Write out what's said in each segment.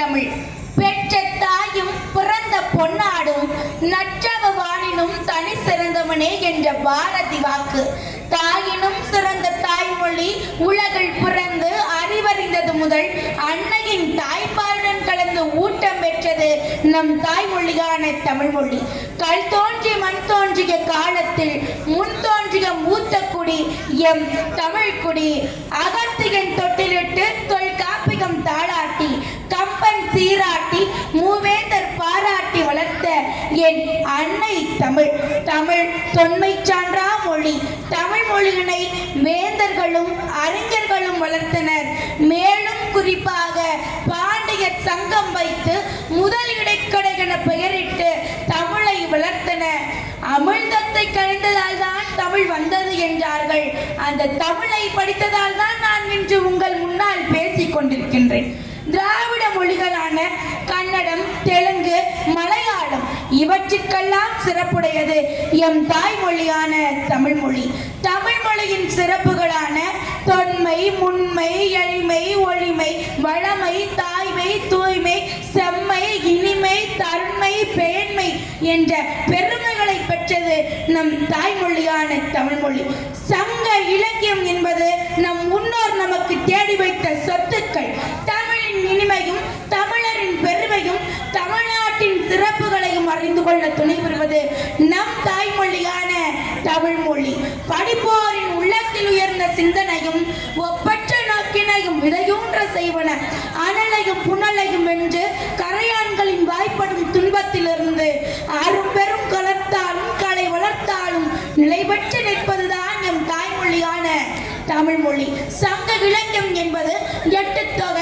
தமிழ். பெற்ற தாயும் பிறந்த பொன்னாடும் நற்றவ வாணினும் தனி சிறந்தவனே என்ற பாரதி வாக்கு. தாயினும் சிறந்த தாய்மொழி உலகில் பிறந்து அறிவறிந்தது முதல் அன்னையின் தாய்ப்பாலுடன் கலந்து ஊட்டம் பெற்றது நம் தாய்மொழியான தமிழ்மொழி. கல் தோன்றி மண் தோன்றிய காலத்தில் முன் தோன்றிய மூத்த குடி எம் தமிழ் குடி அகத்தியன் தொட்டிலிட்டு தொல்காப்பிகம் தாளாட்டி சீராட்டி மூவேந்தர் பாராட்டி வளர்த்த என் அன்னை தமிழ். தமிழ் தொன்மை சான்றா மொழி. தமிழ் மொழியினை வேந்தர்களும் அறிஞர்களும் வளர்த்தனர். மேலும் குறிப்பாக பாண்டியர் சங்கம் வைத்து முதல் இடைக்கடை என பெயரிட்டு தமிழை வளர்த்தனர் அமிழ்தத்தை கழிந்ததால் தான் தமிழ் வந்தது என்றார்கள். அந்த தமிழை படித்ததால் தான் நான் இன்று உங்கள் முன்னால் பேசிக் கொண்டிருக்கின்றேன். திராவிட மொழிகளான கன்னடம் தெலுங்கு மலையாளம் இவற்றுக்கெல்லாம் சிறப்புடையது. எம் தாய்மொழியான தமிழ் மொழி தமிழ் மொழியின் சிறப்புகளான தொன்மை முன்மை எளிமை ஒளிமை வளமை தாய்மை தூய்மை செம்மை இனிமை தன்மை பேண்மை என்ற பெருமைகளை பெற்றது நம் தாய்மொழியான தமிழ்மொழி. சங்க இலக்கியம் என்பது நம் முன்னோர் நமக்கு தேடி சிறப்புகளையும் கொள்ள துணை புரிவது நம் தாய்மொழியான தமிழ்மொழி படிப்போரின் உள்ளத்தில் உயர்ந்த சிந்தனையும் ஒப்பற்ற நோக்கினையும் விதையூன்ற செய்வன அனலையும் புனலையும் வென்று கரையான்களின் வாய்ப்படும் துன்பத்திலிருந்து அரும்பெரும் கலர்த்தாலும் கலை வளர்த்தாலும் நிலை பெற்று நிற்பதுதான் எம் தாய்மொழியான தமிழ்மொழி சங்க இலக்கியம் என்பது எட்டு தொகை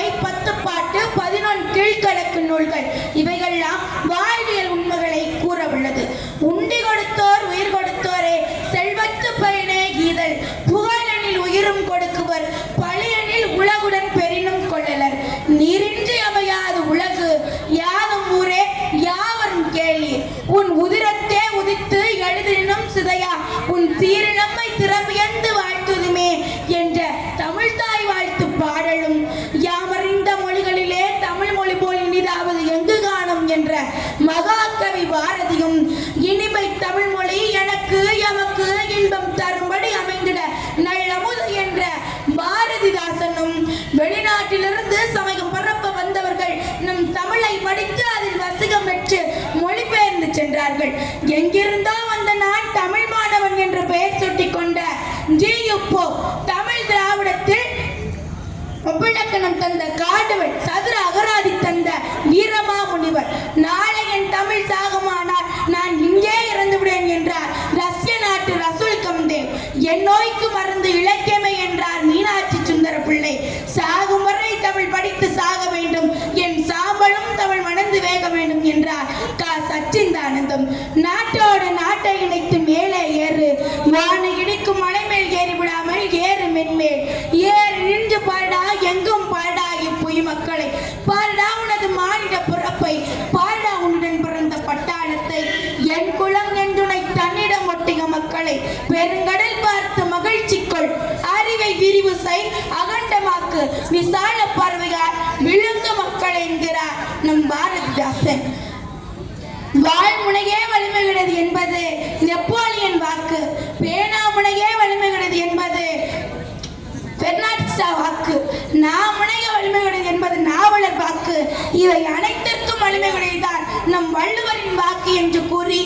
போல் எங்கு காணும் என்ற மகாகவி பாரதியும் இனிமை தமிழ் மொழி எனக்கு எமக்கு இன்பம் தரும்படி அமைந்திட நல்லமுது என்ற பாரதிதாசனும் வெளிநாட்டிலிருந்து சமயம் பரப்ப வந்தவர்கள் நம் தமிழை படித்து அதில் வசிகம் பெற்று மொழிபெயர்ந்து சென்றார்கள். எங்கிருந்தோ வந்த நான் தமிழ் மாணவன் என்று பெயர் சுட்டிக்கொண்ட கொண்ட ஜியுப்போ தமிழ் திராவிடத்தில் ஒப்பிலக்கணம் தந்த காடுவன் சதுர அகராதி என் நோய்க்கு மருந்து இலக்கியமை என்றார் மீனாட்சி சுந்தர பிள்ளை. சாகும் வரை தமிழ் படித்து சாக வேண்டும். என் சாம்பலும் தமிழ் மணந்து வேக வேண்டும் என்றார். கா. சச்சிந்தானந்தம் நாட்டோட நாட்டை இணைத்து மேலே ஏறு. வான பெருங்கடல் பார்த்து மகிழ்ச்சிக்குள் அறிவை விரிவு செய் அகண்டமாக்கு விசால பார்வையால் விழுங்க மக்கள் என்கிறார் நம் பாரதிதாசன். வாழ்முனையே வலிமைகிறது என்பது நெப்போலியன் வாக்கு. பேனாமுனையே வலிமைகிறது என்பது பெர்னாட்சா வாக்கு. நாம் முனைய வலிமையுடையது என்பது நாவலர் வாக்கு. இவை அனைத்திற்கும் வலிமையுடையதான் நம் வள்ளுவரின் வாக்கு என்று கூறி